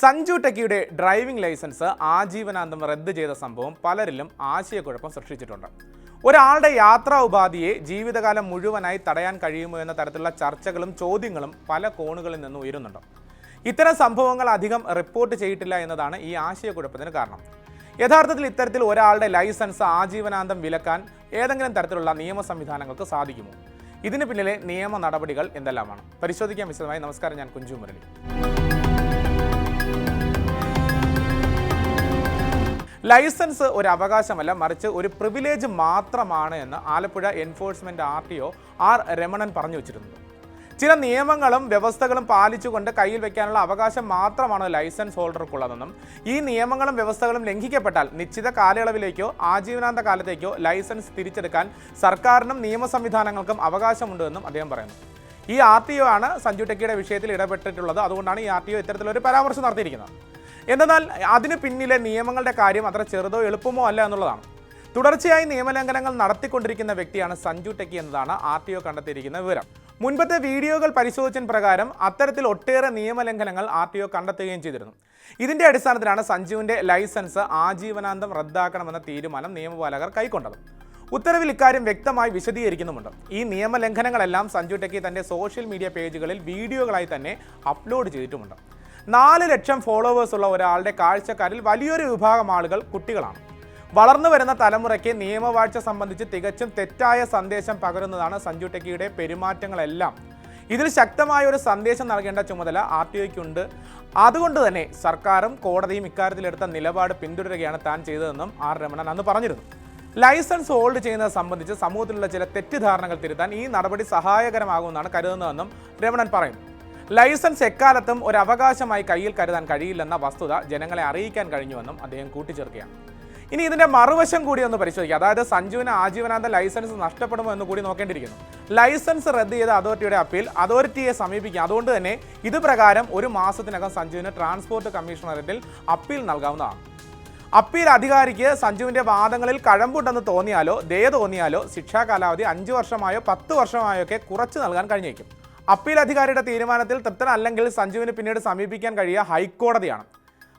സഞ്ജു ടെക്കിയുടെ driving licence ആജീവനാന്തം റദ്ദ് ചെയ്ത സംഭവം പലരിലും ആശയക്കുഴപ്പം സൃഷ്ടിച്ചിട്ടുണ്ട്. ഒരാളുടെ യാത്രാ ഉപാധിയെ ജീവിതകാലം മുഴുവനായി തടയാൻ കഴിയുമോ എന്ന തരത്തിലുള്ള ചർച്ചകളും ചോദ്യങ്ങളും പല കോണുകളിൽ നിന്ന് ഉയരുന്നുണ്ട്. ഇത്തരം സംഭവങ്ങൾ അധികം റിപ്പോർട്ട് ചെയ്തിട്ടില്ല എന്നതാണ് ഈ ആശയക്കുഴപ്പത്തിന് കാരണം. യഥാർത്ഥത്തിൽ ഇത്തരത്തിൽ ഒരാളുടെ ലൈസൻസ് ആജീവനാന്തം വിലക്കാൻ ഏതെങ്കിലും തരത്തിലുള്ള നിയമ സംവിധാനങ്ങൾക്ക് സാധിക്കുമോ? ഇതിന് പിന്നിലെ നിയമ നടപടികൾ എന്തെല്ലാമാണ്? പരിശോധിക്കാൻ വിശദമായി. നമസ്കാരം ഞാൻ കുഞ്ചു മുരളി. ലൈസൻസ് ഒരു അവകാശമല്ല മറിച്ച് ഒരു പ്രിവിലേജ് മാത്രമാണ് എന്ന് Alappuzha enforcement R T O R Ramanan പറഞ്ഞു വച്ചിരുന്നത് ചില നിയമങ്ങളും വ്യവസ്ഥകളും പാലിച്ചുകൊണ്ട് കയ്യിൽ വെക്കാനുള്ള അവകാശം മാത്രമാണ് ലൈസൻസ് ഹോൾഡർക്കുള്ളതെന്നും ഈ നിയമങ്ങളും വ്യവസ്ഥകളും ലംഘിക്കപ്പെട്ടാൽ നിശ്ചിത കാലയളവിലേക്കോ ആജീവനാന്ത കാലത്തേക്കോ ലൈസൻസ് തിരിച്ചെടുക്കാൻ സർക്കാരിനും നിയമ സംവിധാനങ്ങൾക്കും അവകാശമുണ്ടെന്നും അദ്ദേഹം പറയുന്നു. ഈ ആർ ടി ഒ ആണ് സഞ്ജു ടെക്കിയുടെ വിഷയത്തിൽ ഇടപെട്ടിട്ടുള്ളത്. അതുകൊണ്ടാണ് ഈ ആർ ടി ഒ ഇത്തരത്തിലൊരു പരാമർശം നടത്തിയിരിക്കുന്നത്. എന്നാൽ അതിന് പിന്നിലെ നിയമങ്ങളുടെ കാര്യം അത്ര ചെറുതോ എളുപ്പമോ അല്ല എന്നുള്ളതാണ്. തുടർച്ചയായി നിയമലംഘനങ്ങൾ നടത്തിക്കൊണ്ടിരിക്കുന്ന വ്യക്തിയാണ് സഞ്ജു ടെക്കി എന്നതാണ് ആർ ടി ഒ കണ്ടെത്തിയിരിക്കുന്ന വിവരം. മുൻപത്തെ വീഡിയോകൾ പരിശോധിച്ചതിന് പ്രകാരം അത്തരത്തിൽ ഒട്ടേറെ നിയമലംഘനങ്ങൾ ആർ ടി ഒ കണ്ടെത്തുകയും ചെയ്തിരുന്നു. ഇതിന്റെ അടിസ്ഥാനത്തിലാണ് സഞ്ജുവിന്റെ ലൈസൻസ് ആജീവനാന്തം റദ്ദാക്കണമെന്ന തീരുമാനം നിയമപാലകർ കൈക്കൊണ്ടത്. ഉത്തരവിൽ ഇക്കാര്യം വ്യക്തമായി വിശദീകരിക്കുന്നുമുണ്ട്. ഈ നിയമലംഘനങ്ങളെല്ലാം സഞ്ജു ടെക്കി തന്റെ സോഷ്യൽ മീഡിയ പേജുകളിൽ വീഡിയോകളായി തന്നെ അപ്ലോഡ് ചെയ്തിട്ടുമുണ്ട്. നാല് ലക്ഷം ഫോളോവേഴ്സ് ഉള്ള ഒരാളുടെ കാഴ്ചക്കാരിൽ വലിയൊരു വിഭാഗം ആളുകൾ കുട്ടികളാണ്. വളർന്നു വരുന്ന തലമുറയ്ക്ക് നിയമവാഴ്ച സംബന്ധിച്ച് തികച്ചും തെറ്റായ സന്ദേശം പകരുന്നതാണ് സഞ്ജു ടെക്കിയുടെ പെരുമാറ്റങ്ങളെല്ലാം. ഇതിൽ ശക്തമായ ഒരു സന്ദേശം നൽകേണ്ട ചുമതല ആർ ടി ഒയ്ക്കുണ്ട് അതുകൊണ്ട് തന്നെ സർക്കാരും കോടതിയും ഇക്കാര്യത്തിലെടുത്ത നിലപാട് പിന്തുടരുകയാണ് താൻ ചെയ്തതെന്നും ആർ രമണൻ അന്ന് പറഞ്ഞിരുന്നു. ലൈസൻസ് ഹോൾഡ് ചെയ്യുന്നത് സംബന്ധിച്ച് സമൂഹത്തിലുള്ള ചില തെറ്റിദ്ധാരണകൾ തിരുത്താൻ ഈ നടപടി സഹായകരമാകുമെന്നാണ് കരുതുന്നതെന്നും രമണൻ പറയുന്നു. ലൈസൻസ് എക്കാലത്തും ഒരു അവകാശമായി കയ്യിൽ കരുതാൻ കഴിയില്ലെന്ന വസ്തുത ജനങ്ങളെ അറിയിക്കാൻ കഴിഞ്ഞുവെന്നും അദ്ദേഹം കൂട്ടിച്ചേർക്കുകയാണ്. ഇനി ഇതിന്റെ മറുവശം കൂടി ഒന്ന് പരിശോധിക്കുക അതായത് സഞ്ജുവിന് ആജീവനാന്ത ലൈസൻസ് നഷ്ടപ്പെടുമോ എന്ന് കൂടി നോക്കേണ്ടിയിരിക്കുന്നു. ലൈസൻസ് റദ്ദ് ചെയ്ത അതോറിറ്റിയുടെ അപ്പീൽ അതോറിറ്റിയെ സമീപിക്കുക അതുകൊണ്ട് തന്നെ ഇത് പ്രകാരം ഒരു മാസത്തിനകം സഞ്ജുവിന് ട്രാൻസ്പോർട്ട് കമ്മീഷണറേറ്റിൽ അപ്പീൽ നൽകാവുന്നതാണ്. അപ്പീൽ അധികാരിക്ക് സഞ്ജുവിന്റെ വാദങ്ങളിൽ കഴമ്പുണ്ടെന്ന് തോന്നിയാലോ ദയ തോന്നിയാലോ ശിക്ഷാ കാലാവധി അഞ്ച് വർഷമായോ പത്ത് വർഷമായോ ഒക്കെ കുറച്ച് നൽകാൻ കഴിഞ്ഞേക്കും. അപ്പീൽ അധികാരിയുടെ തീരുമാനത്തിൽ തൃപ്തനല്ലെങ്കിൽ സഞ്ജുവിന് പിന്നീട് സമീപിക്കാൻ കഴിയുക ഹൈക്കോടതിയാണ്.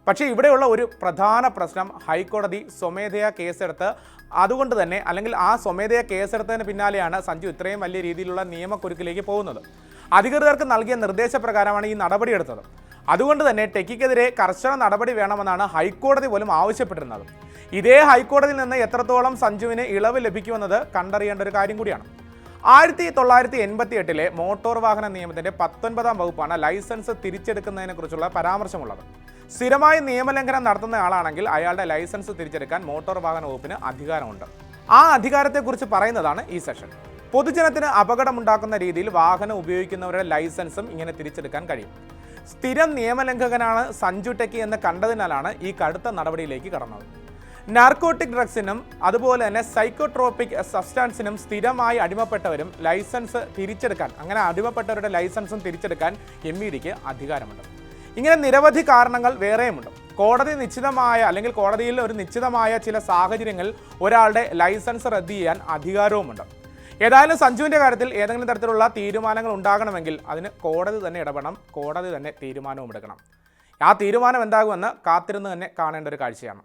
പക്ഷേ ഇവിടെയുള്ള ഒരു പ്രധാന പ്രശ്നം ഹൈക്കോടതി സ്വമേധയാ കേസെടുത്ത് അതുകൊണ്ട് തന്നെ അല്ലെങ്കിൽ ആ സ്വമേധയാ കേസെടുത്തതിന് പിന്നാലെയാണ് സഞ്ജു ഇത്രയും വലിയ രീതിയിലുള്ള നിയമക്കുരുക്കിലേക്ക് പോകുന്നത്. അധികൃതർക്ക് നൽകിയ നിർദ്ദേശപ്രകാരമാണ് ഈ നടപടിയെടുത്തത് അതുകൊണ്ട് തന്നെ ടെക്കിക്കെതിരെ കർശന നടപടി വേണമെന്നാണ് ഹൈക്കോടതി പോലും ആവശ്യപ്പെട്ടിരുന്നത്. ഇതേ ഹൈക്കോടതിയിൽ നിന്ന് എത്രത്തോളം സഞ്ജുവിന് ഇളവ് ലഭിക്കുമെന്നത് കണ്ടറിയേണ്ട ഒരു കാര്യം കൂടിയാണ്. ആയിരത്തി തൊള്ളായിരത്തി എൺപത്തി എട്ടിലെ മോട്ടോർ വാഹന നിയമത്തിന്റെ പത്തൊൻപതാം വകുപ്പാണ് ലൈസൻസ് തിരിച്ചെടുക്കുന്നതിനെ കുറിച്ചുള്ള പരാമർശമുള്ളത്. സ്ഥിരമായി നിയമലംഘനം നടത്തുന്ന ആളാണെങ്കിൽ അയാളുടെ ലൈസൻസ് തിരിച്ചെടുക്കാൻ മോട്ടോർ വാഹന വകുപ്പിന് അധികാരമുണ്ട്. ആ അധികാരത്തെക്കുറിച്ച് പറയുന്നതാണ് ഈ സെഷൻ. പൊതുജനത്തിന് അപകടമുണ്ടാക്കുന്ന രീതിയിൽ വാഹനം ഉപയോഗിക്കുന്നവരുടെ ലൈസൻസും ഇങ്ങനെ തിരിച്ചെടുക്കാൻ കഴിയും. സ്ഥിരം നിയമലംഘകനാണ് സഞ്ജു ടെക്കി എന്ന് കണ്ടതിനാലാണ് ഈ കടുത്ത നടപടിയിലേക്ക് കടന്നത്. നാർക്കോട്ടിക് ഡ്രഗ്സിനും അതുപോലെ തന്നെ സൈക്കോട്രോപ്പിക് സബ്സ്റ്റാൻസിനും സ്ഥിരമായി അടിമപ്പെട്ടവരും ലൈസൻസ് തിരിച്ചെടുക്കാൻ അങ്ങനെ അടിമപ്പെട്ടവരുടെ ലൈസൻസും തിരിച്ചെടുക്കാൻ എം ഇ ഡിക്ക് അധികാരമുണ്ട്. ഇങ്ങനെ നിരവധി കാരണങ്ങൾ വേറെയുമുണ്ട്. കോടതി നിശ്ചിതമായ അല്ലെങ്കിൽ കോടതിയിൽ ഒരു നിശ്ചിതമായ ചില സാഹചര്യങ്ങളിൽ ഒരാളുടെ ലൈസൻസ് റദ്ദ് ചെയ്യാൻ അധികാരവുമുണ്ട്. ഏതായാലും സഞ്ജുവിന്റെ കാര്യത്തിൽ ഏതെങ്കിലും തരത്തിലുള്ള തീരുമാനങ്ങൾ ഉണ്ടാകണമെങ്കിൽ അതിന് കോടതി തന്നെ ഇടപെടണം കോടതി തന്നെ തീരുമാനവും എടുക്കണം. ആ തീരുമാനം എന്താകുമെന്ന് കാത്തിരുന്ന് തന്നെ കാണേണ്ട ഒരു കാഴ്ചയാണ്.